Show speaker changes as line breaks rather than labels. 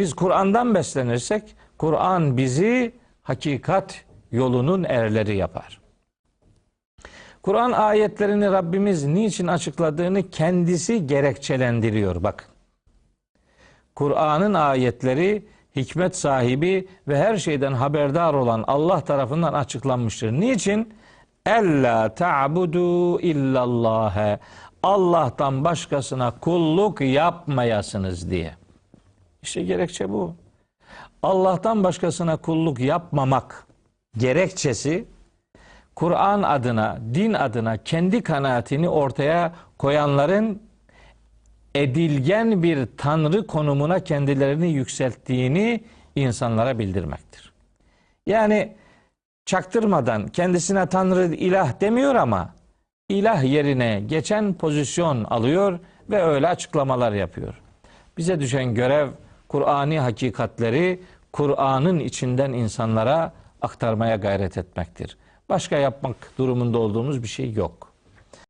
Biz Kur'an'dan beslenirsek Kur'an bizi hakikat yolunun erleri yapar. Kur'an ayetlerini Rabbimiz niçin açıkladığını kendisi gerekçelendiriyor. Bak. Kur'an'ın ayetleri hikmet sahibi ve her şeyden haberdar olan Allah tarafından açıklanmıştır. Niçin? Ella ta'budu illallâhe. Allah'tan başkasına kulluk yapmayasınız diye. İşte gerekçe bu. Allah'tan başkasına kulluk yapmamak gerekçesi Kur'an adına, din adına kendi kanaatini ortaya koyanların edilgen bir tanrı konumuna kendilerini yükselttiğini insanlara bildirmektir. Yani çaktırmadan kendisine tanrı ilah demiyor ama ilah yerine geçen pozisyon alıyor ve öyle açıklamalar yapıyor. Bize düşen görev Kur'ani hakikatleri Kur'an'ın içinden insanlara aktarmaya gayret etmektir. Başka yapmak durumunda olduğumuz bir şey yok.